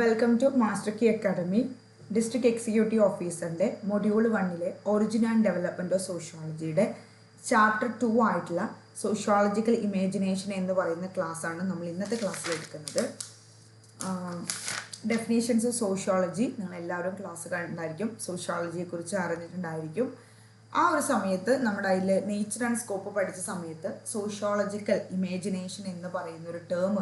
Welcome to master key academy district executive ഓഫീസറിന്റെ module വണ്ണിലെ origin and development of സോഷ്യോളജിയുടെ chapter two ആയിട്ടുള്ള sociological imagination എന്ന് പറയുന്ന ക്ലാസ്സാണ് നമ്മൾ ഇന്നത്തെ ക്ലാസ്സിൽ എടുക്കുന്നത്. ഡെഫിനേഷൻസ് ഓഫ് സോഷ്യോളജി നിങ്ങൾ എല്ലാവരും ക്ലാസ് കണ്ടായിരിക്കും. സോഷ്യോളജിയെക്കുറിച്ച് അറിഞ്ഞിട്ടുണ്ടായിരിക്കും. ആ ഒരു സമയത്ത് നമ്മുടെ അതിൽ നേച്ചർ ആൻഡ് സ്കോപ്പ് പഠിച്ച സമയത്ത് സോഷ്യോളജിക്കൽ ഇമാജിനേഷൻ എന്ന് പറയുന്ന ഒരു ടേം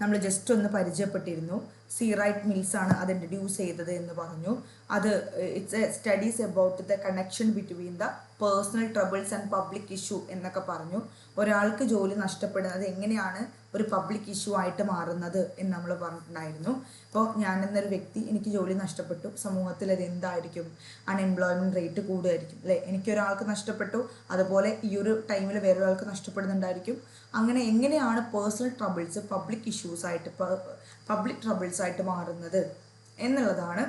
നമ്മൾ ജസ്റ്റ് ഒന്ന് പരിചയപ്പെട്ടിരുന്നു. സി റൈറ്റ് മിൽസ് ആണ് അത് ഇൻട്രഡ്യൂസ് ചെയ്തത് എന്ന് പറഞ്ഞു. അത് it's a studies about the connection between the personal troubles and public issue എന്നൊക്കെ പറഞ്ഞു. ഒരാൾക്ക് ജോലി നഷ്ടപ്പെടുന്നത് എങ്ങനെയാണ് ഒരു പബ്ലിക് ഇഷ്യൂ ആയിട്ട് മാറുന്നത് എന്ന് നമ്മൾ പറഞ്ഞിട്ടുണ്ടായിരുന്നു. ഇപ്പോൾ ഞാൻ എന്നൊരു വ്യക്തി എനിക്ക് ജോലി നഷ്ടപ്പെട്ടു. സമൂഹത്തിൽ അത് എന്തായിരിക്കും? അൺഎംപ്ലോയ്മെന്റ് റേറ്റ് കൂടുമായിരിക്കും. അല്ലേ? എനിക്കൊരാൾക്ക് നഷ്ടപ്പെട്ടു. അതുപോലെ ഈ ഒരു ടൈമിൽ വേറൊരാൾക്ക് നഷ്ടപ്പെടുന്നുണ്ടായിരിക്കും. അങ്ങനെ എങ്ങനെയാണ് പേഴ്സണൽ ട്രബിൾസ് പബ്ലിക് ഇഷ്യൂസ് ആയിട്ട് പബ്ലിക് ട്രബിൾസ് ആയിട്ട് മാറുന്നത് എന്നുള്ളതാണ്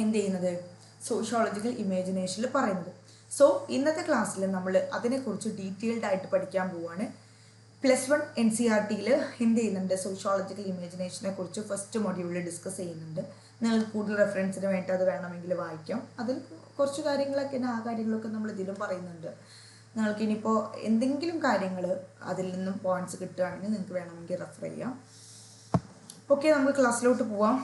എന്ത് ചെയ്യുന്നത്? സോഷ്യോളജിക്കൽ ഇമാജിനേഷനിൽ പറയുന്നത്. സോ ഇന്നത്തെ ക്ലാസ്സിൽ നമ്മൾ അതിനെക്കുറിച്ച് ഡീറ്റെയിൽഡ് ആയിട്ട് പഠിക്കാൻ പോവാണ്. Plus one N C R ടിയിൽ എന്ത് ചെയ്യുന്നുണ്ട്? സോഷ്യോളജിക്കൽ ഇമാജിനേഷനെ കുറിച്ച് ഫസ്റ്റ് മൊഡ്യൂളിൽ ഡിസ്കസ് ചെയ്യുന്നുണ്ട്. നിങ്ങൾക്ക് കൂടുതൽ റെഫറൻസിന് വേണ്ടി അത് വേണമെങ്കിൽ വായിക്കാം. അതിൽ കുറച്ച് കാര്യങ്ങളൊക്കെ ആ കാര്യങ്ങളൊക്കെ നമ്മൾ ഇതിലും പറയുന്നുണ്ട്. നിങ്ങൾക്ക് ഇനിയിപ്പോൾ എന്തെങ്കിലും കാര്യങ്ങൾ അതിൽ നിന്നും പോയിന്റ്സ് കിട്ടുകയാണെങ്കിൽ നിങ്ങൾക്ക് വേണമെങ്കിൽ റെഫർ ചെയ്യാം. ഓക്കെ നമുക്ക് ക്ലാസ്സിലോട്ട് പോവാം.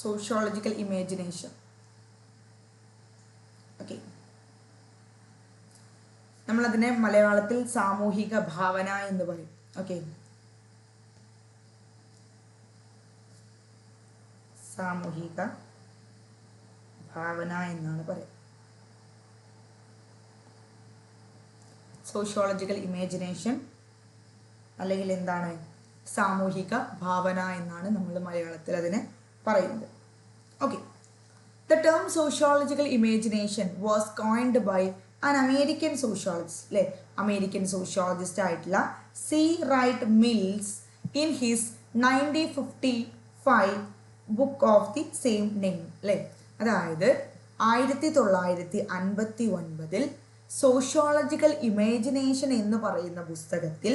സോഷ്യോളജിക്കൽ ഇമാജിനേഷൻ ഓക്കെ നമ്മളതിനെ മലയാളത്തിൽ സാമൂഹിക ഭാവന എന്ന് പറയും. ഓക്കെ സാമൂഹിക ഭാവന എന്നാണ് പറയുക സോഷ്യോളജിക്കൽ ഇമാജിനേഷൻ അല്ലെങ്കിൽ എന്താണ്? സാമൂഹിക ഭാവന എന്നാണ് നമ്മൾ മലയാളത്തിൽ അതിനെ പറയുന്നത്. Okay the term sociological imagination was coined by an American sociologist അല്ലേ അമേരിക്കൻ സോഷ്യോളജിസ്റ്റ് ആയിട്ടുള്ള C Wright Mills in his nineteen fifty five book of the same name അല്ലേ അതായത് ആയിരത്തി തൊള്ളായിരത്തി അൻപത്തി ഒൻപതിൽ സോഷ്യോളജിക്കൽ ഇമാജിനേഷൻ എന്ന് പറയുന്ന പുസ്തകത്തിൽ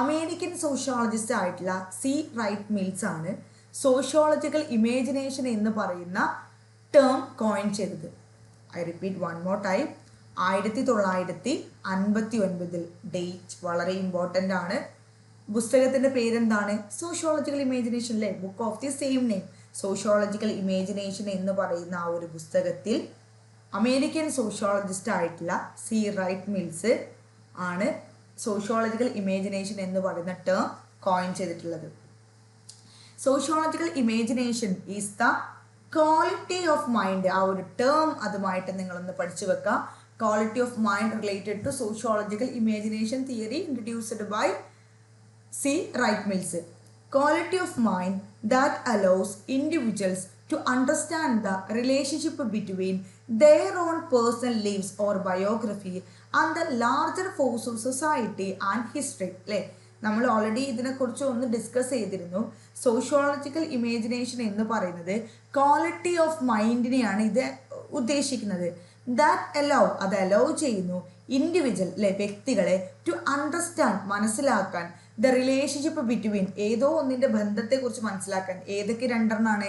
അമേരിക്കൻ സോഷ്യോളജിസ്റ്റ് ആയിട്ടുള്ള സി റൈറ്റ് മിൽസ് ആണ് സോഷ്യോളജിക്കൽ ഇമാജിനേഷൻ എന്ന് പറയുന്ന ടേം കോയിൻ ചെയ്തത്. I repeat one more time ആയിരത്തി തൊള്ളായിരത്തി അൻപത്തി ഒൻപതിൽ ഡേറ്റ് വളരെ ഇമ്പോർട്ടന്റ് ആണ്. പുസ്തകത്തിന്റെ പേരെന്താണ്? സോഷ്യോളജിക്കൽ ഇമാജിനേഷൻ അല്ലേ book of the same name sociological imagination എന്ന് പറയുന്ന ആ ഒരു പുസ്തകത്തിൽ അമേരിക്കൻ സോഷ്യോളജിസ്റ്റ് ആയിട്ടുള്ള സി റൈറ്റ് മിൽസ് ആണ് സോഷ്യോളജിക്കൽ ഇമാജിനേഷൻ എന്ന് പറയുന്ന ടേം കോയിൻ ചെയ്തിട്ടുള്ളത്. Sociological imagination is the quality of mind ആ ഒരു ടേം അതുമായിട്ട് നിങ്ങളൊന്ന് പഠിച്ചു വെക്കുക quality of mind related to sociological imagination theory introduced by C Wright Mills quality of mind that allows individuals to understand the relationship between their own personal lives or biography and the larger force of society and history അല്ലേ നമ്മൾ already ഇതിനെക്കുറിച്ച് ഒന്ന് discuss ചെയ്തിരുന്നു. Sociological imagination എന്ന് പറയുന്നത് quality of മൈൻഡിനെയാണ് ഇത് ഉദ്ദേശിക്കുന്നത്. ദാറ്റ് അലോ അത് അലോ ചെയ്യുന്നു ഇൻഡിവിജ്വൽ അല്ലെ വ്യക്തികളെ ടു അണ്ടർസ്റ്റാൻഡ് മനസ്സിലാക്കാൻ ദ റിലേഷൻഷിപ്പ് ബിറ്റ്വീൻ ഏതോ ബന്ധത്തെ ബന്ധത്തെക്കുറിച്ച് മനസ്സിലാക്കാൻ ഏതൊക്കെ രണ്ടെണ്ണാണ്?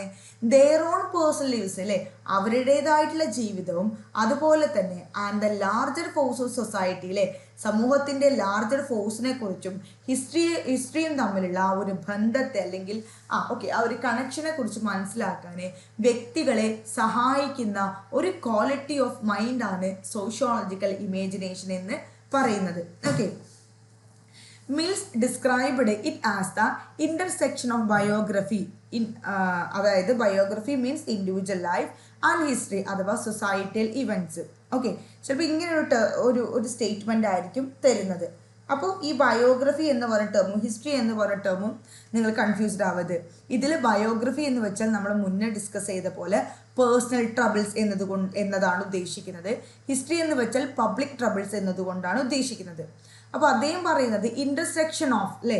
ദെയർ ഓൺ പേഴ്സണൽ ലീവ്സ് അല്ലേ? അവരുടേതായിട്ടുള്ള ജീവിതവും അതുപോലെ തന്നെ and the larger force of society അല്ലേ? സമൂഹത്തിന്റെ ലാർജർ ഫോഴ്സിനെ കുറിച്ചും ഹിസ്റ്ററി ഹിസ്റ്ററിയും തമ്മിലുള്ള ആ ഒരു ബന്ധത്തെ അല്ലെങ്കിൽ ആ ഓക്കെ ആ ഒരു കണക്ഷനെ കുറിച്ച് മനസ്സിലാക്കാൻ വ്യക്തികളെ സഹായിക്കുന്ന ഒരു ക്വാളിറ്റി ഓഫ് മൈൻഡാണ് സോഷ്യോളജിക്കൽ ഇമേജിനേഷൻ എന്ന് പറയുന്നത്. Okay Mills described it as the intersection of biography in അതായത് biography means individual life and history അഥവാ സൊസൈറ്റിയൽ ഇവന്റ്സ് ഓക്കെ ചിലപ്പോൾ ഇങ്ങനെ ഒരു ഒരു ഒരു സ്റ്റേറ്റ്മെന്റ് ആയിരിക്കും തരുന്നത്. അപ്പോൾ ഈ ബയോഗ്രഫി എന്ന് പറഞ്ഞ ടേമും ഹിസ്റ്ററി എന്ന് പറഞ്ഞ ടേമും നിങ്ങൾ കൺഫ്യൂസ്ഡ് ആവരുത്. ഇതിൽ ബയോഗ്രഫി എന്ന് വെച്ചാൽ നമ്മൾ മുന്നേ ഡിസ്കസ് ചെയ്ത പോലെ പേഴ്സണൽ ട്രബിൾസ് എന്നതുകൊണ്ട് എന്നതാണ് ഉദ്ദേശിക്കുന്നത്. ഹിസ്റ്ററി എന്ന് വെച്ചാൽ പബ്ലിക് ട്രബിൾസ് എന്നതുകൊണ്ടാണ് ഉദ്ദേശിക്കുന്നത്. അപ്പോൾ അദ്ദേഹം പറയുന്നത് ഇന്റർസെക്ഷൻ ഓഫ് അല്ലേ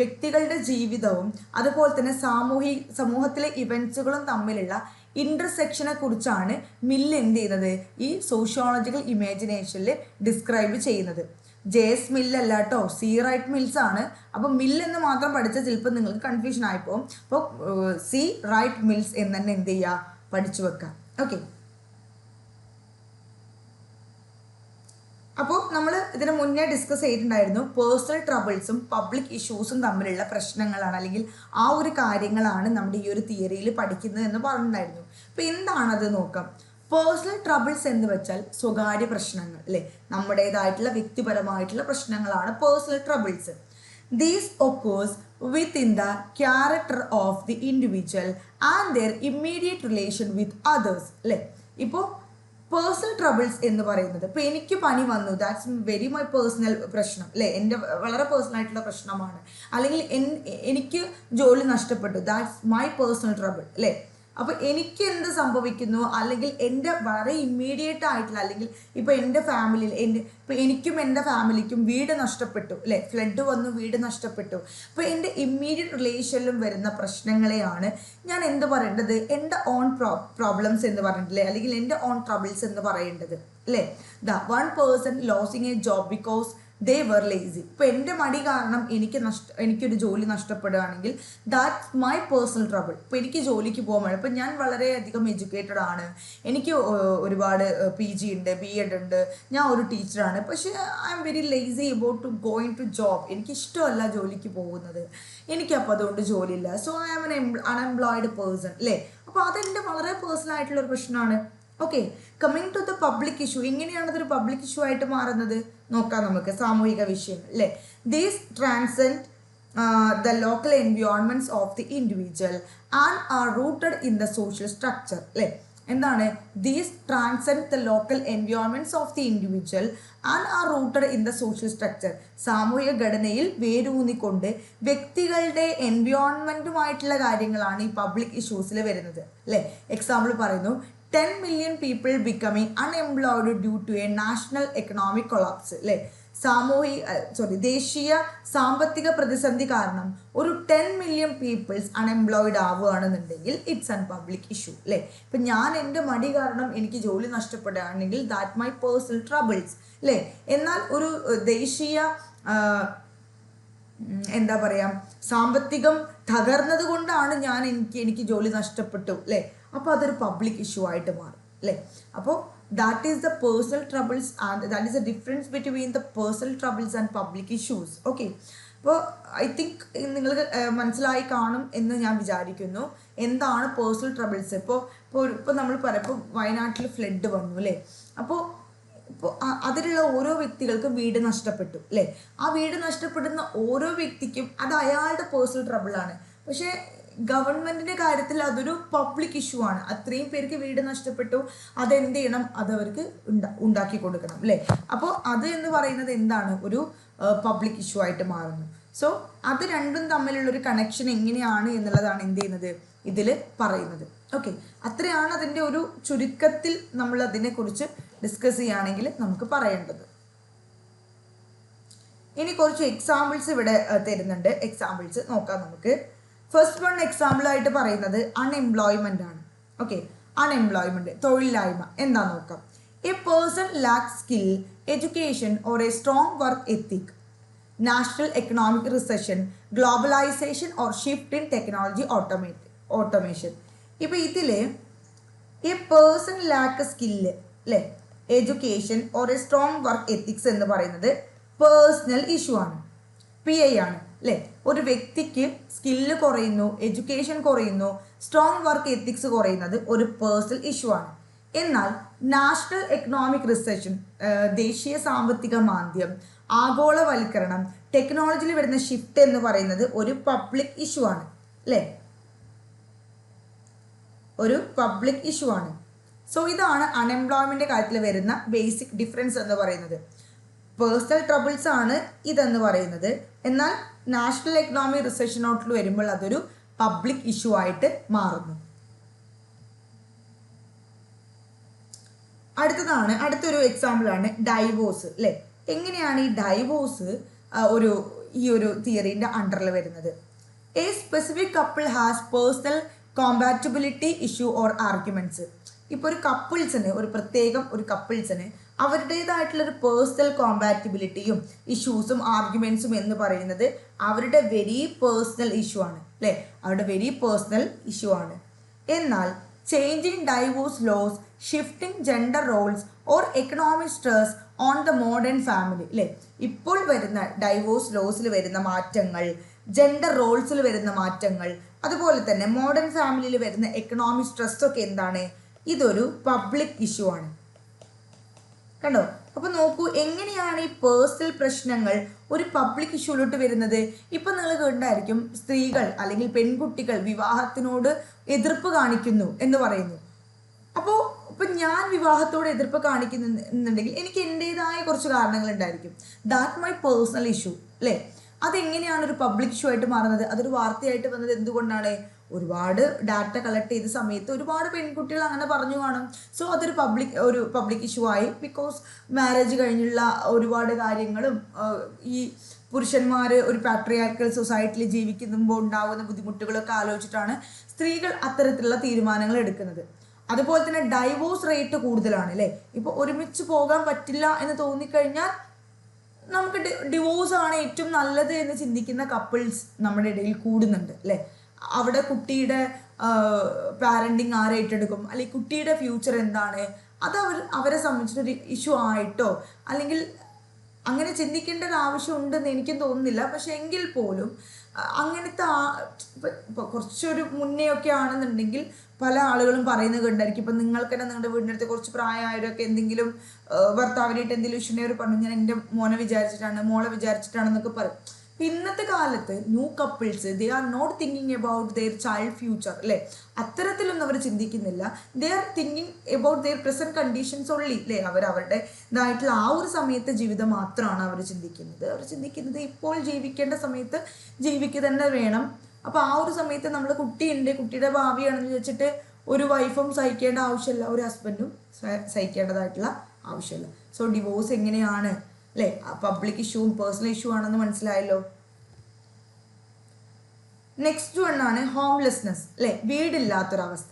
വ്യക്തികളുടെ ജീവിതവും അതുപോലെ തന്നെ സാമൂഹി സമൂഹത്തിലെ ഇവൻസുകളും തമ്മിലുള്ള ഇന്റർസെക്ഷനെ കുറിച്ചാണ് മില്ല് എന്ത് ചെയ്യുന്നത് ഈ സോഷ്യോളജിക്കൽ ഇമാജിനേഷനിൽ ഡിസ്ക്രൈബ് ചെയ്യുന്നത്. ജേസ് മില്ലല്ല കേട്ടോ സീറൈറ്റ് മിൽസ് ആണ്. അപ്പോൾ മില്ല് എന്ന് മാത്രം പഠിച്ചാൽ ചിലപ്പോൾ നിങ്ങൾക്ക് കൺഫ്യൂഷൻ ആയിപ്പോവും. അപ്പോൾ സി റൈറ്റ് മിൽസ് എന്ന് തന്നെ എന്ത് ചെയ്യുക? പഠിച്ചു വെക്കുക. ഓക്കെ അപ്പോൾ നമ്മൾ ഇതിന് മുന്നേ ഡിസ്കസ് ചെയ്തിട്ടുണ്ടായിരുന്നു പേഴ്സണൽ ട്രബിൾസും പബ്ലിക് ഇഷ്യൂസും തമ്മിലുള്ള പ്രശ്നങ്ങളാണ് അല്ലെങ്കിൽ ആ ഒരു കാര്യങ്ങളാണ് നമ്മുടെ ഈ ഒരു തിയറിയിൽ പഠിക്കുന്നത് എന്ന് പറഞ്ഞിട്ടുണ്ടായിരുന്നു. അപ്പോൾ എന്താണത് നോക്കാം? പേഴ്സണൽ ട്രബിൾസ് എന്ന് വെച്ചാൽ സ്വകാര്യ പ്രശ്നങ്ങൾ അല്ലേ? നമ്മുടേതായിട്ടുള്ള വ്യക്തിപരമായിട്ടുള്ള പ്രശ്നങ്ങളാണ് personal troubles these occurs within the character of the individual and their immediate relation with others അല്ലേ? ഇപ്പോൾ പേഴ്സണൽ ട്രബിൾസ് എന്ന് പറയുന്നത്. ഇപ്പം എനിക്ക് പനി വന്നു. ദാറ്റ്സ് വെരി മൈ പേഴ്സണൽ പ്രശ്നം. അല്ലേ? എന്റെ വളരെ പേഴ്സണൽ ആയിട്ടുള്ള പ്രശ്നമാണ്. അല്ലെങ്കിൽ എനിക്ക് ജോലി നഷ്ടപ്പെട്ടു. ദാറ്റ്സ് മൈ പേഴ്സണൽ ട്രബിൾ അല്ലേ? അപ്പോൾ എനിക്ക് എന്ത് സംഭവിക്കുന്നു? അല്ലെങ്കിൽ എന്റെ വളരെ ഇമ്മീഡിയറ്റ് ആയിട്ടുള്ള അല്ലെങ്കിൽ ഇപ്പോൾ എന്റെ ഫാമിലിയിൽ എന്റെ ഇപ്പോൾ എനിക്കും എന്റെ ഫാമിലിക്കും വീട് നഷ്ടപ്പെട്ടു അല്ലേ? ഫ്ലഡ് വന്നു വീട് നഷ്ടപ്പെട്ടു. അപ്പോൾ എന്റെ ഇമ്മീഡിയറ്റ് റിലേഷനിലും വരുന്ന പ്രശ്നങ്ങളെയാണ് ഞാൻ എന്ത് പറയേണ്ടത്? എന്റെ ഓൺ പ്രോ പ്രോബ്ലംസ് എന്ന് പറയേണ്ടത് അല്ലെങ്കിൽ എന്റെ ഓൺ ട്രബിൾസ് എന്ന് പറയേണ്ടത് അല്ലേ? The one person losing a job because they were lazy ഇപ്പോൾ എന്റെ മടി കാരണം എനിക്ക് നഷ്ട എനിക്കൊരു ജോലി നഷ്ടപ്പെടുകയാണെങ്കിൽ ദാറ്റ്സ് മൈ പേഴ്സണൽ ട്രബിൾ ഇപ്പോൾ എനിക്ക് ജോലിക്ക് പോകാൻ വേണം ഇപ്പം ഞാൻ വളരെയധികം എഡ്യൂക്കേറ്റഡ് ആണ്. എനിക്ക് ഒരുപാട് പി ജി ഉണ്ട് ബി എഡ് ഉണ്ട്. ഞാൻ ഒരു ടീച്ചറാണ് പക്ഷേ I am very lazy about to going to job എനിക്ക് ഇഷ്ടമല്ല ജോലിക്ക് പോകുന്നത്. എനിക്കപ്പോൾ അതുകൊണ്ട് ജോലിയില്ല. So I am an unemployed person അല്ലേ അപ്പോൾ അതെന്റെ വളരെ പേഴ്സണൽ ആയിട്ടുള്ള ഒരു പ്രശ്നമാണ്. Okay coming to the public issue എങ്ങനെയാണ് ഇതൊരു പബ്ലിക് ഇഷ്യൂ ആയിട്ട് മാറുന്നത്? നോക്കാം നമുക്ക് സാമൂഹിക വിഷയം അല്ലേ? These transcend the local environments of the individual and are rooted in the social structure അല്ലേ? എന്താണ്? These transcend the local environments of the individual and are rooted in the social structure സാമൂഹിക ഘടനയിൽ വേരൂന്നിക്കൊണ്ട് വ്യക്തികളുടെ എൻവിയോൺമെന്റുമായിട്ടുള്ള കാര്യങ്ങളാണ് ഈ പബ്ലിക് ഇഷ്യൂസിൽ വരുന്നത് അല്ലേ? Example പറയുന്നു ten million people becoming unemployed due to a national economic collapse അല്ലേ സാമൂഹിക സോറി ദേശീയ സാമ്പത്തിക പ്രതിസന്ധി കാരണം ഒരു ടെൻ മില്യൺ പീപ്പിൾസ് അൺഎംപ്ലോയിഡ് ആവുകയാണെന്നുണ്ടെങ്കിൽ ഇറ്റ്സ് അൺ പബ്ലിക് ഇഷ്യൂ അല്ലേ ഇപ്പം ഞാൻ എന്റെ മടി കാരണം എനിക്ക് ജോലി നഷ്ടപ്പെടുകയാണെങ്കിൽ ദാറ്റ് മൈ പേഴ്സണൽ ട്രബിൾസ് അല്ലേ എന്നാൽ ഒരു ദേശീയ എന്താ പറയാ സാമ്പത്തികം തകർന്നത് കൊണ്ടാണ് ഞാൻ എനിക്ക് എനിക്ക് ജോലി നഷ്ടപ്പെട്ടു അല്ലേ അപ്പോൾ അതൊരു പബ്ലിക് ഇഷ്യൂ ആയിട്ട് മാറും അല്ലേ? അപ്പോൾ that is the personal troubles and that is the difference between the personal troubles and public issues okay അപ്പോൾ ഐ തിങ്ക് നിങ്ങൾക്ക് മനസ്സിലായി കാണും എന്ന് ഞാൻ വിചാരിക്കുന്നു. എന്താണ് പേഴ്സണൽ ട്രബിൾസ് ഇപ്പോൾ ഇപ്പോൾ ഇപ്പോൾ നമ്മൾ പറയാം ഇപ്പോൾ വയനാട്ടിൽ ഫ്ലഡ് വന്നു അല്ലേ? അപ്പോൾ ഇപ്പോൾ അതിലുള്ള ഓരോ വ്യക്തികൾക്കും വീട് നഷ്ടപ്പെട്ടു അല്ലേ? ആ വീട് നഷ്ടപ്പെടുന്ന ഓരോ വ്യക്തിക്കും അത് അയാളുടെ പേഴ്സണൽ ട്രബിളാണ് പക്ഷേ ഗവൺമെന്റിന്റെ കാര്യത്തിൽ അതൊരു പബ്ലിക് ഇഷ്യൂ ആണ്. അത്രയും പേർക്ക് വീട് നഷ്ടപ്പെട്ടു. അതെന്ത് ചെയ്യണം? അത് അവർക്ക് ഉണ്ടാക്കി കൊടുക്കണം അല്ലേ? അപ്പോൾ അത് എന്ന് പറയുന്നത് എന്താണ്? ഒരു പബ്ലിക് ഇഷ്യൂ ആയിട്ട് മാറുന്നു. സോ അത് രണ്ടും തമ്മിലുള്ള ഒരു കണക്ഷൻ എങ്ങനെയാണ് എന്നുള്ളതാണ് എന്ത് ചെയ്യുന്നത്? ഇതിൽ പറയുന്നത്. ഓക്കെ അത്രയാണ് അതിന്റെ ഒരു ചുരുക്കത്തിൽ നമ്മൾ അതിനെക്കുറിച്ച് ഡിസ്കസ് ചെയ്യുകയാണെങ്കിൽ നമുക്ക് പറയേണ്ടത്. ഇനി കുറച്ച് എക്സാമ്പിൾസ് ഇവിടെ തരുന്നുണ്ട്. എക്സാമ്പിൾസ് നോക്കാം നമുക്ക്. ഫസ്റ്റ് വൺ എക്സാമ്പിൾ ആയിട്ട് പറയുന്നത് അൺഎംപ്ലോയ്മെന്റ് ആണ്. ഓക്കെ അൺഎംപ്ലോയ്മെന്റ് തൊഴിലില്ലായ്മ. എന്താ നോക്കാം? A person lack skill education or a strong work ethic national economic recession globalization or shift in technology automate automation ഇപ്പോൾ ഇതിൽ എ പേഴ്സൺ ലാക്ക് സ്കില്ല് അല്ലേ education or a strong work ethics എന്ന് പറയുന്നത് personal issue ആണ്. P I ആണ്. അല്ലേ ഒരു വ്യക്തിക്ക് സ്കില്ല് കുറയുന്നു എഡ്യൂക്കേഷൻ കുറയുന്നു സ്ട്രോങ് വർക്ക് എത്തിക്സ് കുറയുന്നത് ഒരു പേഴ്സണൽ ഇഷ്യൂ ആണ്. എന്നാൽ നാഷണൽ എക്കണോമിക് റിസർഷൻ ദേശീയ സാമ്പത്തിക മാന്ദ്യം ആഗോളവൽക്കരണം ടെക്നോളജിയിൽ വരുന്ന ഷിഫ്റ്റ് എന്ന് പറയുന്നത് ഒരു പബ്ലിക് ഇഷ്യൂ ആണ്. അല്ലേ ഒരു പബ്ലിക് ഇഷ്യൂ ആണ്. സോ ഇതാണ് അൺഎംപ്ലോയ്മെന്റ് കാര്യത്തിൽ വരുന്ന ബേസിക് ഡിഫറൻസ് എന്ന് പറയുന്നത്. പേഴ്സണൽ ട്രബിൾസ് ആണ് ഇതെന്ന് പറയുന്നത്. എന്നാൽ നാഷണൽ എക്കണോമിക് റിസർച്ചിനോട്ടിൽ വരുമ്പോൾ അതൊരു പബ്ലിക് ഇഷ്യൂ ആയിട്ട് മാറുന്നു. അടുത്തതാണ് അടുത്തൊരു എക്സാമ്പിൾ ആണ് ഡൈവോഴ്സ് അല്ലേ എങ്ങനെയാണ് ഈ ഡൈവോഴ്സ് ഒരു ഈ ഒരു തിയറിന്റെ അണ്ടറിൽ വരുന്നത്? A specific couple has personal compatibility issue or arguments ഇപ്പോൾ ഒരു കപ്പിൾസിന് ഒരു പ്രത്യേകം ഒരു കപ്പിൾസിന് അവരുടേതായിട്ടുള്ളൊരു പേഴ്സണൽ കോമ്പാറ്റിബിലിറ്റിയും ഇഷ്യൂസും ആർഗ്യുമെൻസും എന്ന് പറയുന്നത് അവരുടെ വെരി പേഴ്സണൽ ഇഷ്യൂ ആണ് അല്ലേ? അവരുടെ വെരി പേഴ്സണൽ ഇഷ്യൂ ആണ്. എന്നാൽ changing divorce laws shifting gender roles or economic stress on the modern family അല്ലേ? ഇപ്പോൾ വരുന്ന ഡൈവോഴ്സ് ലോസിൽ വരുന്ന മാറ്റങ്ങൾ ജെൻഡർ റോൾസിൽ വരുന്ന മാറ്റങ്ങൾ അതുപോലെ തന്നെ മോഡേൺ ഫാമിലിയിൽ വരുന്ന എക്കണോമിക് സ്ട്രെസ് ഒക്കെ എന്താണ്? ഇതൊരു പബ്ലിക് ഇഷ്യൂ ആണ്. കണ്ടോ? അപ്പൊ നോക്കൂ എങ്ങനെയാണ് ഈ പേഴ്സണൽ പ്രശ്നങ്ങൾ ഒരു പബ്ലിക് ഇഷ്യൂലോട്ട് വരുന്നത്? ഇപ്പൊ നിങ്ങൾ കണ്ടായിരിക്കും സ്ത്രീകൾ അല്ലെങ്കിൽ പെൺകുട്ടികൾ വിവാഹത്തിനോട് എതിർപ്പ് കാണിക്കുന്നു എന്ന് പറയുന്നു. അപ്പോൾ ഇപ്പൊ ഞാൻ വിവാഹത്തോട് എതിർപ്പ് കാണിക്കുന്നുണ്ടെങ്കിൽ എനിക്ക് എന്റെതായ കുറച്ച് കാരണങ്ങൾ ഉണ്ടായിരിക്കും. ദാറ്റ് മൈ പേഴ്സണൽ ഇഷ്യൂ അല്ലേ? അതെങ്ങനെയാണ് ഒരു പബ്ലിക് ഇഷ്യൂ ആയിട്ട് മാറുന്നത്? അതൊരു വാർത്തയായിട്ട് വന്നത് എന്തുകൊണ്ടാണ്? ഒരുപാട് ഡാറ്റ കളക്ട് ചെയ്ത സമയത്ത് ഒരുപാട് പെൺകുട്ടികൾ അങ്ങനെ പറഞ്ഞു കാണും. സോ അതൊരു പബ്ലിക് ഒരു പബ്ലിക് ഇഷ്യൂ ആയി. ബിക്കോസ് മാരേജ് കഴിഞ്ഞുള്ള ഒരുപാട് കാര്യങ്ങളും ഈ പുരുഷന്മാർ ഒരു പാട്രിയാർക്കൽ സൊസൈറ്റിയിൽ ജീവിക്കുമ്പോൾ ഉണ്ടാകുന്ന ബുദ്ധിമുട്ടുകളൊക്കെ ആലോചിച്ചിട്ടാണ് സ്ത്രീകൾ അത്തരത്തിലുള്ള തീരുമാനങ്ങൾ എടുക്കുന്നത്. അതുപോലെ തന്നെ ഡൈവോഴ്സ് റേറ്റ് കൂടുതലാണ് അല്ലേ? ഇപ്പോൾ ഒരുമിച്ച് പോകാൻ പറ്റില്ല എന്ന് തോന്നിക്കഴിഞ്ഞാൽ നമുക്ക് ഡിവോഴ്സ് ആണ് ഏറ്റവും നല്ലത് എന്ന് ചിന്തിക്കുന്ന കപ്പിൾസ് നമ്മുടെ ഇടയിൽ കൂടുന്നുണ്ട് അല്ലേ? അവിടെ കുട്ടിയുടെ പാരന്റിങ് ആരെ ഏറ്റെടുക്കും? അല്ലെങ്കിൽ കുട്ടിയുടെ ഫ്യൂച്ചർ എന്താണ്? അത് അവർ അവരെ സംബന്ധിച്ചൊരു ഇഷ്യൂ ആയിട്ടോ? അല്ലെങ്കിൽ അങ്ങനെ ചിന്തിക്കേണ്ട ഒരു ആവശ്യമുണ്ടെന്ന് എനിക്കും തോന്നുന്നില്ല. പക്ഷെ എങ്കിൽ പോലും അങ്ങനത്തെ ആ ഇപ്പൊ ഇപ്പൊ കുറച്ചൊരു മുന്നേ ഒക്കെ ആണെന്നുണ്ടെങ്കിൽ പല ആളുകളും പറയുന്നത് കണ്ടായിരിക്കും. ഇപ്പം നിങ്ങൾക്ക് തന്നെ നിങ്ങളുടെ വീടിന്റെ അടുത്ത് കുറച്ച് പ്രായമായവരൊക്കെ എന്തെങ്കിലും ഭർത്താവിനായിട്ട് എന്തെങ്കിലും ഇഷ്യൂ അവർ പറഞ്ഞു ഞാൻ എന്റെ മോനെ വിചാരിച്ചിട്ടാണ് മോളെ വിചാരിച്ചിട്ടാണെന്നൊക്കെ പറയും. ഇന്നത്തെ കാലത്ത് new couples they are not thinking about their child future അല്ലേ അത്തരത്തിലൊന്നും അവർ ചിന്തിക്കുന്നില്ല. They are thinking about their present conditions ഉള്ളി അല്ലേ അവർ അവരുടെ ഇതായിട്ടുള്ള ആ ഒരു സമയത്തെ ജീവിതം മാത്രമാണ് അവർ ചിന്തിക്കുന്നത്. അവർ ചിന്തിക്കുന്നത് ഇപ്പോൾ ജീവിക്കേണ്ട സമയത്ത് ജീവിക്കുക തന്നെ വേണം. അപ്പോൾ ആ ഒരു സമയത്ത് നമ്മൾ കുട്ടിയുണ്ട് കുട്ടിയുടെ ഭാവിയാണെന്ന് വെച്ചിട്ട് ഒരു വൈഫും സഹിക്കേണ്ട ആവശ്യമില്ല ഒരു ഹസ്ബൻഡും സഹിക്കേണ്ടതായിട്ടുള്ള ആവശ്യമില്ല. സോ ഡിവോഴ്സ് എങ്ങനെയാണ്? അല്ലേ പബ്ലിക് ഇഷ്യൂവും പേഴ്സണൽ ഇഷ്യൂ ആണെന്ന് മനസ്സിലായല്ലോ. നെക്സ്റ്റ് വൺ ആണ് ഹോംലെസ്നെസ് അല്ലേ വീടില്ലാത്തൊരവസ്ഥ.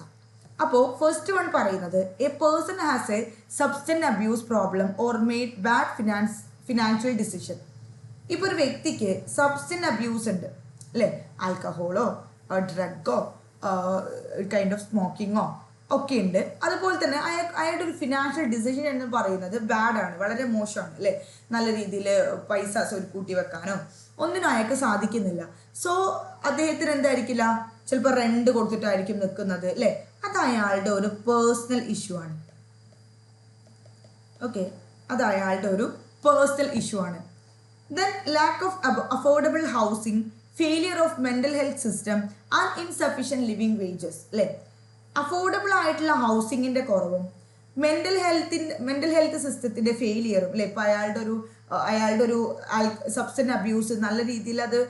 അപ്പോൾ ഫസ്റ്റ് വൺ പറയുന്നത് a person has a substance abuse problem or made bad finance financial decision ഇപ്പോൾ ഒരു വ്യക്തിക്ക് സബ്സ്റ്റൻ അബ്യൂസ് ഉണ്ട് അല്ലേ ആൽക്കഹോളോ ഡ്രഗോ കൈൻഡ് ഓഫ് സ്മോക്കിങ്ങോ ഒക്കെ ഉണ്ട് അതുപോലെ തന്നെ അയാൾ അയാളുടെ ഒരു ഫിനാൻഷ്യൽ ഡിസിഷൻ എന്ന് പറയുന്നത് ബാഡാണ് വളരെ മോശമാണ് അല്ലേ? നല്ല രീതിയിൽ പൈസ കൂട്ടി വെക്കാനോ ഒന്നിനും അയാൾക്ക് സാധിക്കുന്നില്ല. സോ അദ്ദേഹത്തിന് എന്തായിരിക്കില്ല? ചിലപ്പോൾ റെന്റ് കൊടുത്തിട്ടായിരിക്കും നിൽക്കുന്നത് അല്ലേ? അത് അയാളുടെ ഒരു പേഴ്സണൽ ഇഷ്യൂ ആണ്. ഓക്കെ അത് അയാളുടെ ഒരു പേഴ്സണൽ ഇഷ്യൂ ആണ്. Then lack of affordable housing failure of mental health system and insufficient living wages അല്ലേ? അഫോർഡബിൾ ആയിട്ടുള്ള ഹൗസിങ്ങിന്റെ കുറവും മെന്റൽ ഹെൽത്തിന്റെ മെന്റൽ ഹെൽത്ത് സിസ്റ്റത്തിന്റെ ഫെയിലിയറും അല്ലെ ഇപ്പോൾ അയാളുടെ ഒരു അയാളുടെ ഒരു സബ്സ്റ്റൻ അബ്യൂസ് നല്ല രീതിയിൽ അത്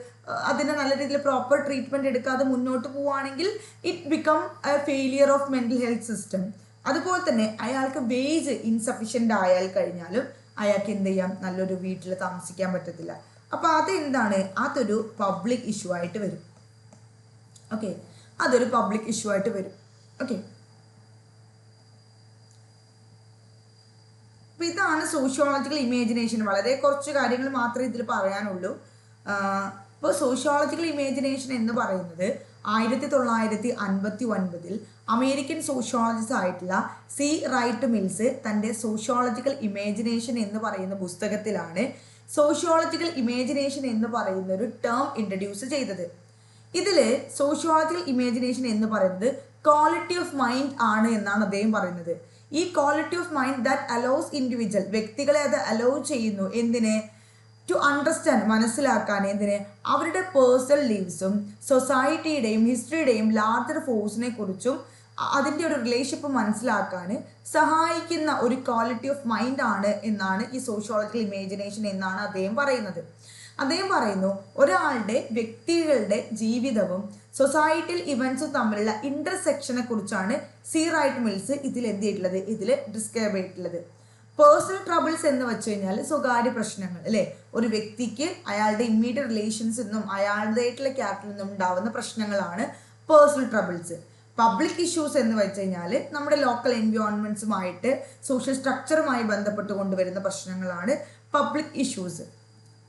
അതിനെ നല്ല രീതിയിൽ പ്രോപ്പർ ട്രീറ്റ്മെന്റ് എടുക്കാതെ മുന്നോട്ട് പോവുകയാണെങ്കിൽ it become a failure of mental health system അതുപോലെ തന്നെ അയാൾക്ക് വേജ് ഇൻസഫിഷ്യന്റ് ആയാൽ കഴിഞ്ഞാലും അയാൾക്ക് എന്ത് ചെയ്യാം? നല്ലൊരു വീട്ടിൽ താമസിക്കാൻ പറ്റത്തില്ല. അപ്പോൾ അതെന്താണ്? അതൊരു പബ്ലിക് ഇഷ്യൂ ആയിട്ട് വരും. ഓക്കെ അതൊരു പബ്ലിക് ഇഷ്യൂ ആയിട്ട് വരും. ഓക്കെ അപ്പൊ ഇതാണ് സോഷ്യോളജിക്കൽ ഇമാജിനേഷൻ വളരെ കുറച്ച് കാര്യങ്ങൾ മാത്രമേ ഇതിൽ പറയാനുള്ളൂ. ഇപ്പോൾ സോഷ്യോളജിക്കൽ ഇമാജിനേഷൻ എന്ന് പറയുന്നത് ആയിരത്തി തൊള്ളായിരത്തി അൻപത്തി ഒൻപതിൽ അമേരിക്കൻ സോഷ്യോളജിസ്റ്റ് ആയിട്ടുള്ള സി റൈറ്റ് മിൽസ് തന്റെ സോഷ്യോളജിക്കൽ ഇമാജിനേഷൻ എന്ന് പറയുന്ന പുസ്തകത്തിലാണ് സോഷ്യോളജിക്കൽ ഇമാജിനേഷൻ എന്ന് പറയുന്ന ഒരു ടേം ഇൻട്രൊഡ്യൂസ് ചെയ്തത്. ഇതിൽ സോഷ്യോളജിക്കൽ ഇമാജിനേഷൻ എന്ന് പറയുന്നത് ക്വാളിറ്റി ഓഫ് മൈൻഡ് ആണ് എന്നാണ് അദ്ദേഹം പറയുന്നത്. ഈ quality of mind that allows individual വ്യക്തികളെ അത് അലോ ചെയ്യുന്നു എന്തിനെ? ടു അണ്ടർസ്റ്റാൻഡ് മനസ്സിലാക്കാൻ എന്തിന്? അവരുടെ പേഴ്സണൽ ലീവ്സും സൊസൈറ്റിയുടെയും ഹിസ്റ്ററിയുടെയും ലാർജർ ഫോഴ്സിനെ കുറിച്ചും അതിന്റെ ഒരു റിലേഷൻഷിപ്പ് മനസ്സിലാക്കാൻ സഹായിക്കുന്ന ഒരു ക്വാളിറ്റി ഓഫ് മൈൻഡ് ആണ് എന്നാണ് ഈ സോഷ്യോളജിക്കൽ ഇമാജിനേഷൻ എന്നാണ് അദ്ദേഹം പറയുന്നത്. അദ്ദേഹം പറയുന്നു ഒരാളുടെ വ്യക്തികളുടെ ജീവിതവും സൊസൈറ്റിൽ ഇവൻസും തമ്മിലുള്ള ഇന്റർസെക്ഷനെ കുറിച്ചാണ് സി മിൽസ് ഇതിൽ എന്ത് ചെയ്തിട്ടുള്ളത് ഇതിൽ ഡിസ്ക്രൈബ് ചെയ്തിട്ടുള്ളത്. പേഴ്സണൽ ട്രബിൾസ് എന്ന് വെച്ച് കഴിഞ്ഞാൽ സ്വകാര്യ പ്രശ്നങ്ങൾ അല്ലേ? ഒരു വ്യക്തിക്ക് അയാളുടെ ഇമ്മീഡിയറ്റ് റിലേഷൻസ് നിന്നും അയാളുടേതായിട്ടുള്ള ക്യാരക്ടറിൽ നിന്നും ഉണ്ടാവുന്ന പ്രശ്നങ്ങളാണ് പേഴ്സണൽ ട്രബിൾസ് പബ്ലിക് ഇഷ്യൂസ് എന്ന് വെച്ച് കഴിഞ്ഞാൽ നമ്മുടെ ലോക്കൽ എൻവയോൺമെന്റ്സുമായിട്ട് സോഷ്യൽ സ്ട്രക്ചറുമായി ബന്ധപ്പെട്ട് കൊണ്ടുവരുന്ന പ്രശ്നങ്ങളാണ് പബ്ലിക് ഇഷ്യൂസ്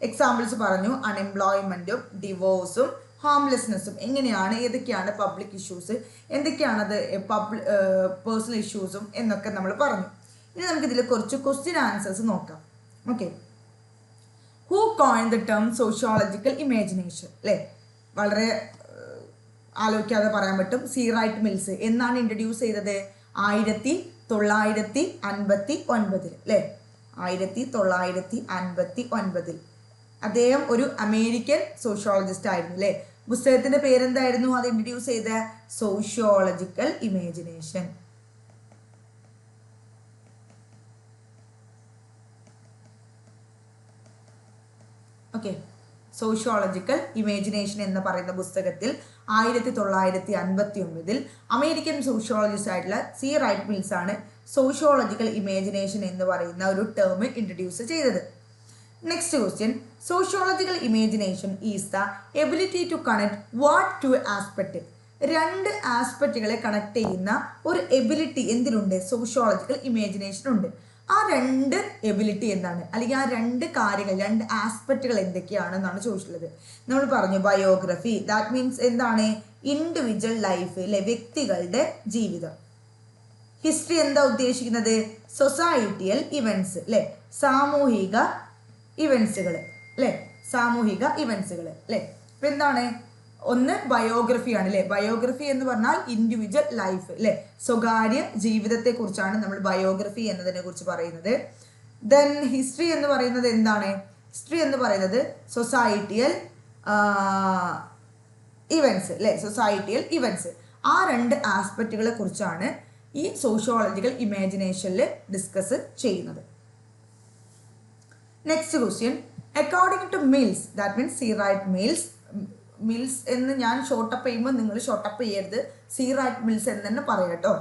എക്സാമ്പിൾസ് പറഞ്ഞു അൺഎംപ്ലോയ്മെന്റും ഡിവോഴ്സും ഹോംലെസ്നെസ്സും എങ്ങനെയാണ് ഏതൊക്കെയാണ് പബ്ലിക് ഇഷ്യൂസ് എന്തൊക്കെയാണത് പബ്ലിക് പേഴ്സണൽ ഇഷ്യൂസും എന്നൊക്കെ നമ്മൾ പറഞ്ഞു. ഇനി നമുക്കിതിൽ കുറച്ച് ക്വസ്റ്റ്യൻ ആൻസേഴ്സ് നോക്കാം. Okay who coin the term sociological imagination അല്ലേ? വളരെ ആലോചിക്കാതെ പറയാൻ പറ്റും. സീറൈറ്റ് മിൽസ് എന്നാണ് ഇൻട്രൊഡ്യൂസ് ചെയ്തത്? ആയിരത്തി തൊള്ളായിരത്തി അൻപത്തി ഒൻപതിൽ അല്ലേ? ആയിരത്തി തൊള്ളായിരത്തി അൻപത്തി ഒൻപതിൽ. അദ്ദേഹം ഒരു അമേരിക്കൻ സോഷ്യോളജിസ്റ്റ് ആയിരുന്നു അല്ലേ? പുസ്തകത്തിന്റെ പേരെന്തായിരുന്നു? അത് ഇൻട്രൊഡ്യൂസ് ചെയ്ത sociological imagination okay sociological imagination എന്ന് പറയുന്ന പുസ്തകത്തിൽ ആയിരത്തി തൊള്ളായിരത്തി അൻപത്തി ഒമ്പതിൽ അമേരിക്കൻ സോഷ്യോളജിസ്റ്റ് ആയിട്ടുള്ള സി റൈറ്റ് മിൽസ് ആണ് സോഷ്യോളജിക്കൽ ഇമാജിനേഷൻ എന്ന് പറയുന്ന ഒരു ടേം ഇൻട്രൊഡ്യൂസ് ചെയ്തത്. Next question sociological imagination is the ability to connect what two aspect രണ്ട് ആസ്പെക്റ്റുകളെ കണക്ട് ചെയ്യുന്ന ഒരു എബിലിറ്റി എന്തിനുണ്ട്? സോഷ്യോളജിക്കൽ ഇമാജിനേഷൻ ഉണ്ട്. ആ രണ്ട് എബിലിറ്റി എന്താണ്? അല്ലെങ്കിൽ ആ രണ്ട് കാര്യങ്ങൾ രണ്ട് ആസ്പെക്റ്റുകൾ എന്തൊക്കെയാണെന്നാണ് ചോദിച്ചിട്ടുള്ളത്. നമ്മൾ പറഞ്ഞു ബയോഗ്രഫി ദാറ്റ് മീൻസ് എന്താണ്? ഇൻഡിവിജ്വൽ ലൈഫ് അല്ലെ വ്യക്തികളുടെ ജീവിതം. ഹിസ്റ്ററി എന്താ ഉദ്ദേശിക്കുന്നത്? സൊസൈറ്റിയൽ ഇവന്റ്സ് അല്ലെ സാമൂഹിക ഇവന്റ്സുകൾ അല്ലെ? സാമൂഹിക ഇവൻസുകൾ അല്ലെ? ഇപ്പൊ എന്താണ്? ഒന്ന് ബയോഗ്രഫിയാണ് അല്ലെ? ബയോഗ്രഫി എന്ന് പറഞ്ഞാൽ ഇൻഡിവിജ്വൽ ലൈഫ് അല്ലെ? സ്വകാര്യ ജീവിതത്തെ കുറിച്ചാണ് നമ്മൾ ബയോഗ്രഫി എന്നതിനെ കുറിച്ച് പറയുന്നത്. ദെൻ ഹിസ്റ്ററി എന്ന് പറയുന്നത് എന്താണ്? ഹിസ്റ്ററി എന്ന് പറയുന്നത് സൊസൈറ്റിയൽ ഇവൻസ് അല്ലെ? സൊസൈറ്റിയൽ ഇവൻസ് ആ രണ്ട് ആസ്പെക്റ്റുകളെ കുറിച്ചാണ് ഈ സോഷ്യോളജിക്കൽ ഇമാജിനേഷനിൽ ഡിസ്കസ് ചെയ്യുന്നത്. Next question according to Mills that means C Wright Mills Mills എന്ന് ഞാൻ ഷോർട്ടപ്പ് ചെയ്യുമ്പോൾ നിങ്ങൾ ഷോർട്ടപ്പ് ചെയ്യരുത്. സീ റൈറ്റ് മിൽസ് എന്ന് തന്നെ പറയട്ടോ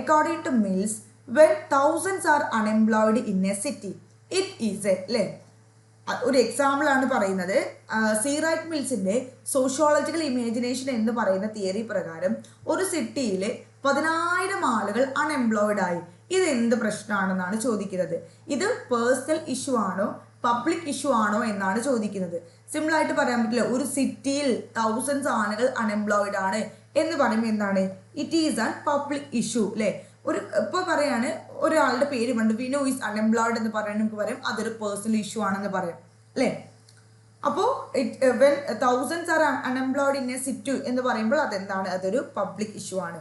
according to Mills when thousands are unemployed in a city it is a അല്ലേ ഒരു എക്സാമ്പിൾ ആണ് പറയുന്നത്. സീറൈറ്റ് മിൽസിന്റെ സോഷ്യോളജിക്കൽ ഇമാജിനേഷൻ എന്ന് പറയുന്ന തിയറി പ്രകാരം ഒരു സിറ്റിയിൽ പതിനായിരം ആളുകൾ അൺഎംപ്ലോയിഡ് ആയി. ഇത് എന്ത് പ്രശ്നമാണെന്നാണ് ചോദിക്കുന്നത്. ഇത് പേഴ്സണൽ ഇഷ്യൂ ആണോ? പബ്ലിക് ഇഷ്യൂ ആണോ എന്നാണ് ചോദിക്കുന്നത്. സിമ്പിൾ ആയിട്ട് പറയാൻ പറ്റില്ല. ഒരു സിറ്റിയിൽ തൗസൻഡ്സ് ആളുകൾ അൺഎംപ്ലോയിഡ് ആണ് എന്ന് പറയുമ്പോൾ എന്താണ്? It is an public issue അല്ലേ ഒരു ഇപ്പോൾ പറയാണ് ഒരാളുടെ പേര് പണ്ട് വിനോ ഈസ് അൺഎംപ്ലോയിഡ് എന്ന് പറയാൻ നമുക്ക് പറയാം. അതൊരു പേഴ്സണൽ ഇഷ്യൂ ആണെന്ന് പറയാം. അല്ലേ അപ്പോൾ when thousands are unemployed in a city എന്ന് പറയുമ്പോൾ അതെന്താണ്? അതൊരു പബ്ലിക് ഇഷ്യൂ ആണ്.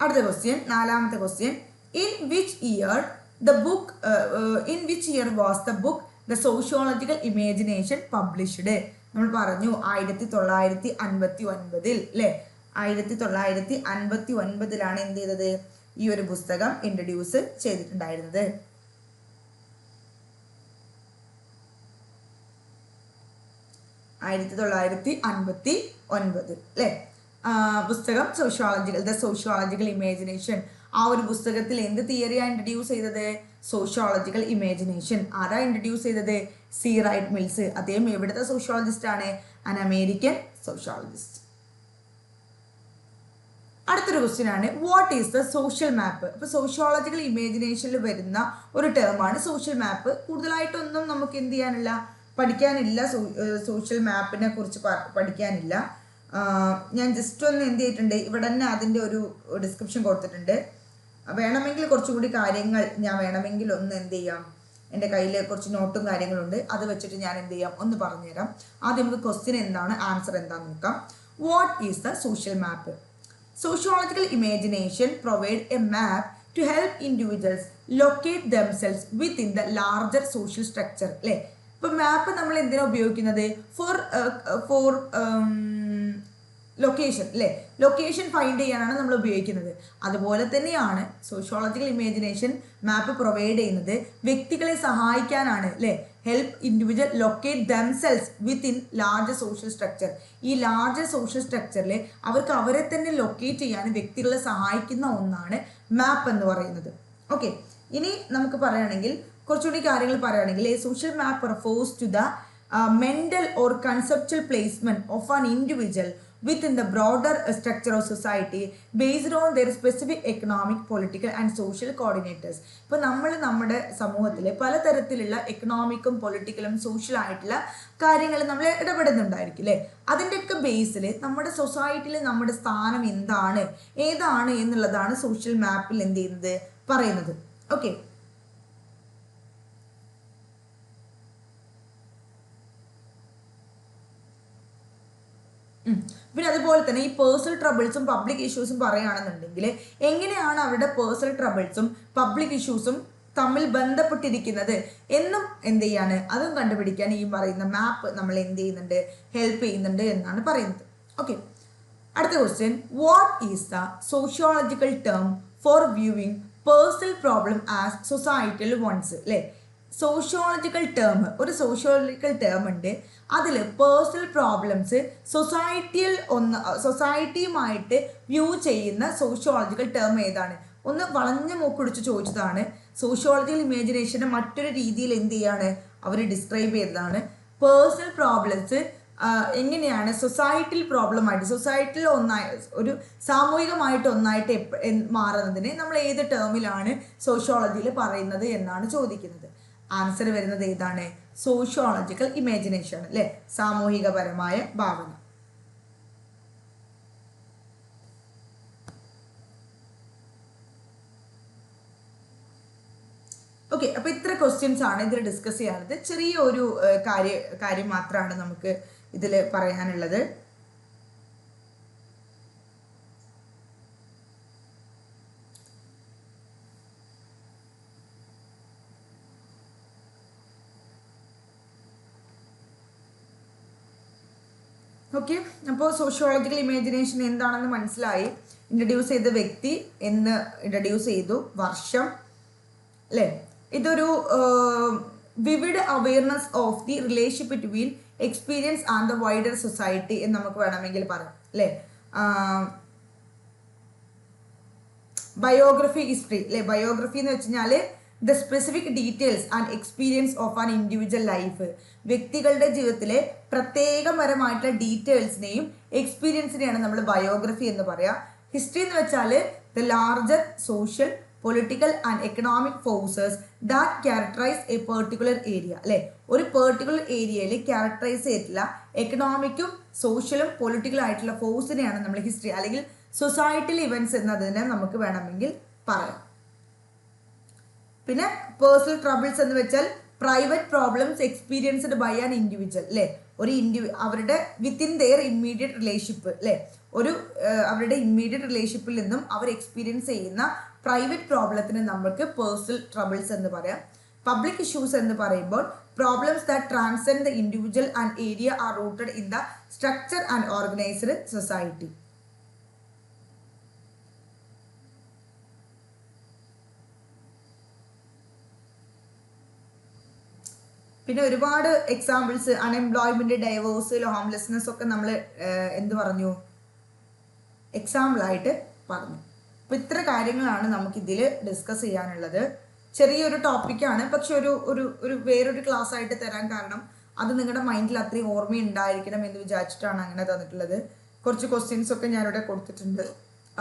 അടുത്ത ക്വസ്റ്റ്യൻ നാലാമത്തെ question in which year the book in which year was the book the sociological imagination published നമ്മൾ പറഞ്ഞു ആയിരത്തി തൊള്ളായിരത്തി അൻപത്തി ഒൻപതിൽ അല്ലേ ആയിരത്തി തൊള്ളായിരത്തി അൻപത്തി ഒൻപതിലാണ് എന്ത് ചെയ്തത്? ഈ ഒരു പുസ്തകം ഇൻട്രൊഡ്യൂസ് ചെയ്തിട്ടുണ്ടായിരുന്നത്. ആയിരത്തി തൊള്ളായിരത്തി അൻപത്തി ഒൻപത് അല്ലേ പുസ്തകം സോഷ്യോളജിക്കൽ ദ സോഷ്യോളജിക്കൽ ഇമാജിനേഷൻ ആ ഒരു പുസ്തകത്തിൽ എന്ത് തിയറിയാണ് ഇൻട്രൊഡ്യൂസ് ചെയ്തത്? സോഷ്യോളജിക്കൽ ഇമാജിനേഷൻ ആരാ ഇൻട്രൊഡ്യൂസ് ചെയ്തത്? സി റൈറ്റ് മിൽസ് അദ്ദേഹം എവിടുത്തെ സോഷ്യോളജിസ്റ്റ് ആണ്? അൻ അമേരിക്കൻ സോഷ്യോളജിസ്റ്റ് അടുത്തൊരു ക്വസ്റ്റ്യൻ ആണ്. What is the social map അപ്പോൾ സോഷ്യോളജിക്കൽ ഇമാജിനേഷനിൽ വരുന്ന ഒരു ടേമാണ് സോഷ്യൽ മാപ്പ് കൂടുതലായിട്ടൊന്നും നമുക്ക് എന്ത് ചെയ്യാനില്ല? പഠിക്കാനില്ല. സോഷ്യൽ മാപ്പിനെ കുറിച്ച് പഠിക്കാനില്ല. ഞാൻ ജസ്റ്റ് ഒന്ന് എന്ത് ചെയ്തിട്ടുണ്ട്? ഇവിടെ തന്നെ അതിന്റെ ഒരു ഡിസ്ക്രിപ്ഷൻ കൊടുത്തിട്ടുണ്ട്. വേണമെങ്കിൽ കുറച്ചും കൂടി കാര്യങ്ങൾ ഞാൻ വേണമെങ്കിൽ ഒന്ന് എന്ത് ചെയ്യാം? എന്റെ കയ്യിൽ കുറച്ച് നോട്ടും കാര്യങ്ങളുണ്ട്. അത് വെച്ചിട്ട് ഞാൻ എന്ത് ചെയ്യാം? ഒന്ന് പറഞ്ഞുതരാം. ആദ്യം നമുക്ക് ക്വസ്റ്റ്യൻ എന്താണ്? ആൻസർ എന്താണെന്ന് നോക്കാം. What is the social map Sociological provide a map to help individuals locate themselves with in the larger social structure അല്ലേ? ഇപ്പം മാപ്പ് നമ്മൾ എന്തിനാണ് ഉപയോഗിക്കുന്നത്? ഫോർ ഫോർ ലൊക്കേഷൻ അല്ലേ ലൊക്കേഷൻ ഫൈൻഡ് ചെയ്യാനാണ് നമ്മൾ ഉപയോഗിക്കുന്നത്. അതുപോലെ തന്നെയാണ് സോഷ്യോളജിക്കൽ ഇമാജിനേഷൻ മാപ്പ് പ്രൊവൈഡ് ചെയ്യുന്നത്. വ്യക്തികളെ സഹായിക്കാനാണ് അല്ലേ help individual locate themselves within large social structure ഈ ലാർജ് സോഷ്യൽ സ്ട്രക്ചറിൽ അവർക്ക് അവരെ തന്നെ ലൊക്കേറ്റ് ചെയ്യാൻ വ്യക്തികളെ സഹായിക്കുന്ന ഒന്നാണ് മാപ്പ് എന്ന് പറയുന്നത്. ഓക്കെ ഇനി നമുക്ക് പറയുകയാണെങ്കിൽ കുറച്ചുകൂടി കാര്യങ്ങൾ പറയുകയാണെങ്കിൽ social map refers to the mental or conceptual placement of an individual within the broader uh, structure of society based on their specific economic, political and social coordinators. ഇപ്പോൾ നമ്മൾ നമ്മുടെ സമൂഹത്തിൽ പലതരത്തിലുള്ള എക്കണോമിക്കും പൊളിറ്റിക്കലും സോഷ്യൽ ആയിട്ടുള്ള കാര്യങ്ങൾ നമ്മൾ ഇടപെടുന്നുണ്ടായിരിക്കും അല്ലേ അതിന്റെയൊക്കെ ബേസിൽ നമ്മുടെ സൊസൈറ്റിയിൽ നമ്മുടെ സ്ഥാനം എന്താണ്? ഏതാണ് എന്നുള്ളതാണ് സോഷ്യൽ മാപ്പിൽ എന്ത് ചെയ്യുന്നത്? പറയുന്നത്. ഓക്കെ. പിന്നെ അതുപോലെ തന്നെ ഈ പേഴ്സണൽ ട്രബിൾസും പബ്ലിക് ഇഷ്യൂസും പറയുകയാണെന്നുണ്ടെങ്കിൽ എങ്ങനെയാണ് അവരുടെ പേഴ്സണൽ ട്രബിൾസും പബ്ലിക് ഇഷ്യൂസും തമ്മിൽ ബന്ധപ്പെട്ടിരിക്കുന്നത്? എന്നും എന്ത് ചെയ്യാണ്? അതും കണ്ടുപിടിക്കാൻ ഈ പറയുന്ന മാപ്പ് നമ്മൾ എന്ത് ചെയ്യുന്നുണ്ട്? ഹെൽപ്പ് ചെയ്യുന്നുണ്ട് എന്നാണ് പറയുന്നത്. ഓക്കെ അടുത്ത question what is the sociological term for viewing personal problem as societal ones അല്ലേ സോഷ്യോളജിക്കൽ ടേം ഒരു സോഷ്യോളജിക്കൽ ടേം ഉണ്ട്. അതിൽ പേഴ്സണൽ പ്രോബ്ലംസ് സൊസൈറ്റിയിൽ ഒന്ന് സൊസൈറ്റിയുമായിട്ട് വ്യൂ ചെയ്യുന്ന സോഷ്യോളജിക്കൽ ടേം ഏതാണ്? ഒന്ന് വളഞ്ഞ മൂക്കുടിച്ച് ചോദിച്ചതാണ്. സോഷ്യോളജിക്കൽ ഇമാജിനേഷനെ മറ്റൊരു രീതിയിൽ എന്ത് ചെയ്യാണ്? അവർ ഡിസ്ക്രൈബ് ചെയ്തതാണ്. പേഴ്സണൽ പ്രോബ്ലംസ് എങ്ങനെയാണ് സൊസൈറ്റിൽ പ്രോബ്ലം ആയിട്ട് സൊസൈറ്റിയിൽ ഒന്നായി ഒരു സാമൂഹികമായിട്ട് ഒന്നായിട്ട് മാറുന്നതിനെ നമ്മൾ ഏത് ടേമിലാണ് സോഷ്യോളജിയിൽ പറയുന്നത് എന്നാണ് ചോദിക്കുന്നത്. ആൻസർ വരുന്നത് ഏതാണ്? സോഷ്യോളജിക്കൽ ഇമാജിനേഷൻ അല്ലേ? സാമൂഹികപരമായ ഭാവന. ഓക്കെ അപ്പൊ ഇത്ര ക്വസ്റ്റ്യൻസ് ആണ് ഇതിൽ ഡിസ്കസ് ചെയ്യാനുള്ളത്. ചെറിയ ഒരു കാര്യ കാര്യം മാത്രമാണ് നമുക്ക് ഇതിൽ പറയാനുള്ളത്. ഓക്കെ. അപ്പോൾ സോഷ്യോളജിക്കൽ ഇമാജിനേഷൻ എന്താണെന്ന് മനസ്സിലായി. ഇൻട്രൊഡ്യൂസ് ചെയ്ത വ്യക്തി എന്ന് ഇൻട്രൊഡ്യൂസ് ചെയ്തു. വർഷം. അല്ലേ? ഇതൊരു vivid awareness of the relationship between experience and the wider society എന്ന് നമുക്ക് വേണമെങ്കിൽ പറയാം. അല്ലേ? ബയോഗ്രഫി ഹിസ്റ്ററി അല്ലെ? ബയോഗ്രഫി എന്ന് വെച്ച് the specific details and experience of an individual life വ്യക്തികളുടെ ജീവിതത്തിലെ പ്രത്യേകപരമായിട്ടുള്ള ഡീറ്റെയിൽസിനെയും എക്സ്പീരിയൻസിനെയാണ് നമ്മൾ ബയോഗ്രഫി എന്ന് പറയുക ഹിസ്റ്ററി എന്ന് വെച്ചാൽ the larger social political and economic forces that characterise a particular area അല്ലെ? ഒരു പെർട്ടിക്കുലർ ഏരിയയിൽ ക്യാരക്ടറൈസ് ചെയ്തിട്ടുള്ള എക്കണോമിക്കും സോഷ്യലും പൊളിറ്റിക്കലും ആയിട്ടുള്ള ഫോഴ്സിനെയാണ് നമ്മൾ ഹിസ്റ്ററി അല്ലെങ്കിൽ സൊസൈറ്റൽ ഇവന്റ്സ് എന്നതിനെ നമുക്ക് വേണമെങ്കിൽ പറയാം. പിന്നെ പേഴ്സണൽ ട്രബിൾസ് എന്ന് വെച്ചാൽ private problems experienced by an individual അല്ലേ ഒരു ഇൻഡിവി അവരുടെ വിത്തിൻ ദെയർ ഇമ്മീഡിയറ്റ് റിലേഷൻഷിപ്പ് അല്ലേ ഒരു അവരുടെ ഇമ്മീഡിയറ്റ് റിലേഷൻഷിപ്പിൽ നിന്നും അവർ എക്സ്പീരിയൻസ് ചെയ്യുന്ന പ്രൈവറ്റ് പ്രോബ്ലത്തിന് നമ്മൾക്ക് പേഴ്സണൽ ട്രബിൾസ് എന്ന് പറയാം. പബ്ലിക് ഇഷ്യൂസ് എന്ന് പറയുമ്പോൾ problems that transcend the individual and area are rooted in the structure and organised society പിന്നെ ഒരുപാട് എക്സാമ്പിൾസ് അൺഎംപ്ലോയ്മെന്റ് ഡൈവേഴ്സ് ഹോംലെസ്നെസ് ഒക്കെ നമ്മൾ എന്ത് പറഞ്ഞു? എക്സാമ്പിളായിട്ട് പറഞ്ഞു. അപ്പോൾ ഇത്ര കാര്യങ്ങളാണ് നമുക്ക് നമുക്കിതിൽ ഡിസ്കസ് ചെയ്യാനുള്ളത്. ചെറിയൊരു ടോപ്പിക്കാണ് പക്ഷെ ഒരു ഒരു ഒരു വേറൊരു ക്ലാസ് ആയിട്ട് തരാൻ കാരണം അത് നിങ്ങളുടെ മൈൻഡിൽ അത്രയും ഓർമ്മ ഉണ്ടായിരിക്കണം എന്ന് വിചാരിച്ചിട്ടാണ് അങ്ങനെ തന്നിട്ടുള്ളത്. കുറച്ച് ക്വസ്റ്റ്യൻസ് ഒക്കെ ഞാനിവിടെ കൊടുത്തിട്ടുണ്ട്.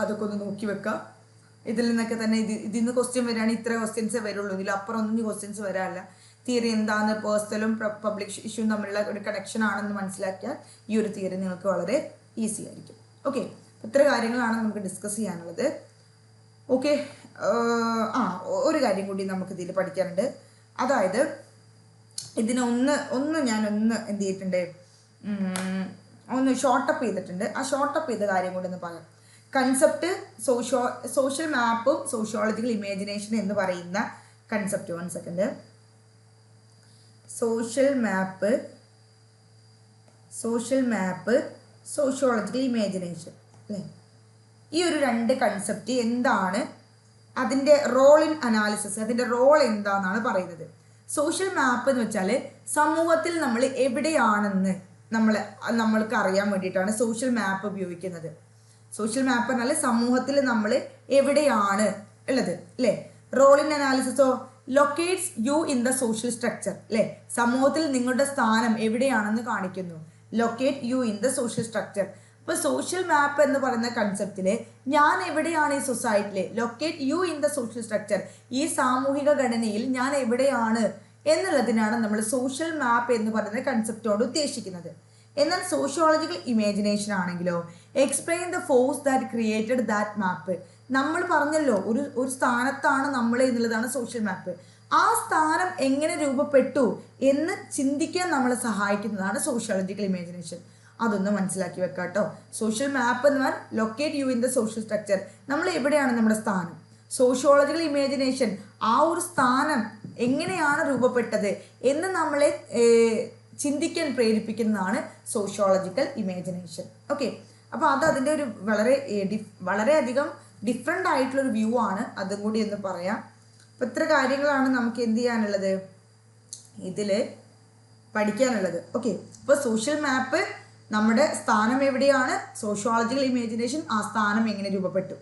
അതൊക്കെ ഒന്ന് നോക്കി വെക്കുക ഇതിൽ നിന്നൊക്കെ തന്നെ ഇത് ഇതിൽ നിന്ന് ക്വസ്റ്റ്യൻ വരികയാണെങ്കിൽ ഇത്ര ക്വസ്റ്റ്യൻസേ വരുള്ളൂ. ഇതിൽ അപ്പുറം ഒന്നും ക്വസ്റ്റ്യൻസ് വരാനില്ല തിയറി എന്താണ് പേഴ്സണലും പബ്ലിക് ഇഷ്യൂ തമ്മിലുള്ള ഒരു കണക്ഷൻ ആണെന്ന് മനസ്സിലാക്കിയാൽ ഈ ഒരു തിയറി നിങ്ങൾക്ക് വളരെ ഈസി ആയിരിക്കും. ഓക്കെ ഇത്ര കാര്യങ്ങളാണ് നമുക്ക് ഡിസ്കസ് ചെയ്യാനുള്ളത്. ഓക്കെ ആ ഒരു കാര്യം കൂടി നമുക്ക് ഇതിൽ പഠിക്കാനുണ്ട്. അതായത് ഇതിനെ ഒന്ന് ഒന്ന് ഞാൻ ഒന്ന് എന്ത് ചെയ്തിട്ടുണ്ട്? ഒന്ന് ഷോർട്ടപ്പ് ചെയ്തിട്ടുണ്ട്. ആ ഷോർട്ടപ്പ് ചെയ്ത കാര്യം കൂടി ഒന്ന് പറയാം. കൺസെപ്റ്റ് സോഷ്യോ സോഷ്യൽ മാപ്പും സോഷ്യോളജിക്കൽ ഇമാജിനേഷൻ എന്ന് പറയുന്ന concept one second social map social map sociological imagination അല്ലേ? ഈ ഒരു രണ്ട് കൺസെപ്റ്റ് എന്താണ്? അതിന്റെ റോൾ ഇൻ അനാലിസിസ് അതിന്റെ റോൾ എന്താണെന്നാണ് പറയുന്നത്. സോഷ്യൽ മാപ്പ് എന്ന് വെച്ചാൽ സമൂഹത്തിൽ നമ്മൾ എവിടെയാണെന്ന് നമ്മൾ നമ്മൾക്ക് അറിയാൻ വേണ്ടിയിട്ടാണ് സോഷ്യൽ മാപ്പ് ഉപയോഗിക്കുന്നത്. സോഷ്യൽ മാപ്പ് എന്നാൽ സമൂഹത്തിൽ നമ്മൾ എവിടെയാണ് ഉള്ളത് അല്ലേ? Role in അനാലിസിസോ locates you in the social structure അല്ലേ സമൂഹത്തിൽ നിങ്ങളുടെ സ്ഥാനം എവിടെയാണെന്ന് കാണിക്കുന്നു. Locate you in the social structure അപ്പോൾ സോഷ്യൽ മാപ്പ് എന്ന് പറയുന്ന കൺസെപ്റ്റിൽ ഞാൻ എവിടെയാണ് ഈ സൊസൈറ്റിയിൽ locate you in the social structure ഈ സാമൂഹിക ഘടനയിൽ ഞാൻ എവിടെയാണ് എന്നുള്ളതിനാണ് നമ്മൾ സോഷ്യൽ മാപ്പ് എന്ന് പറയുന്ന കൺസെപ്റ്റോട് ഉദ്ദേശിക്കുന്നത്. എന്നാൽ സോഷ്യോളജിക്കൽ ഇമാജിനേഷൻ ആണെങ്കിലോ explain the force that created that map നമ്മൾ പറഞ്ഞല്ലോ ഒരു ഒരു സ്ഥാനത്താണ് നമ്മൾ എന്നുള്ളതാണ് സോഷ്യൽ മാപ്പ് ആ സ്ഥാനം എങ്ങനെ രൂപപ്പെട്ടു എന്ന് ചിന്തിക്കാൻ നമ്മളെ സഹായിക്കുന്നതാണ് സോഷ്യോളജിക്കൽ ഇമാജിനേഷൻ അതൊന്ന് മനസ്സിലാക്കി വെക്കാം കേട്ടോ സോഷ്യൽ മാപ്പ് എന്ന് പറഞ്ഞാൽ locate you in the social structure നമ്മൾ എവിടെയാണ് നമ്മുടെ സ്ഥാനം? സോഷ്യോളജിക്കൽ ഇമാജിനേഷൻ ആ ഒരു സ്ഥാനം എങ്ങനെയാണ് രൂപപ്പെട്ടത് എന്ന് നമ്മളെ ചിന്തിക്കാൻ പ്രേരിപ്പിക്കുന്നതാണ് സോഷ്യോളജിക്കൽ ഇമാജിനേഷൻ ഓക്കെ അപ്പോൾ അത് അതിന്റെ ഒരു വളരെ വളരെയധികം ഡിഫറെന്റ് ആയിട്ടുള്ളൊരു വ്യൂ ആണ്. അതും കൂടി ഒന്ന് പറയാം. അപ്പോൾ ഇത്ര കാര്യങ്ങളാണ് നമുക്ക് എന്ത് ചെയ്യാനുള്ളത്? ഇതിൽ പഠിക്കാനുള്ളത്. ഓക്കെ അപ്പോൾ സോഷ്യൽ മാപ്പ് നമ്മുടെ സ്ഥാനം എവിടെയാണ്? സോഷ്യോളജിക്കൽ ഇമാജിനേഷൻ ആ സ്ഥാനം എങ്ങനെ രൂപപ്പെട്ടു?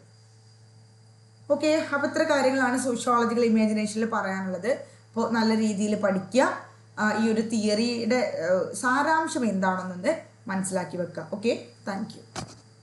ഓക്കെ അപ്പോൾ ഇത്ര കാര്യങ്ങളാണ് സോഷ്യോളജിക്കൽ ഇമാജിനേഷനിൽ പറയാനുള്ളത്. അപ്പോൾ നല്ല രീതിയിൽ പഠിക്കുക. ഈ ഒരു തിയറിയുടെ സാരാംശം എന്താണെന്നത് മനസ്സിലാക്കി വെക്കുക. Okay thank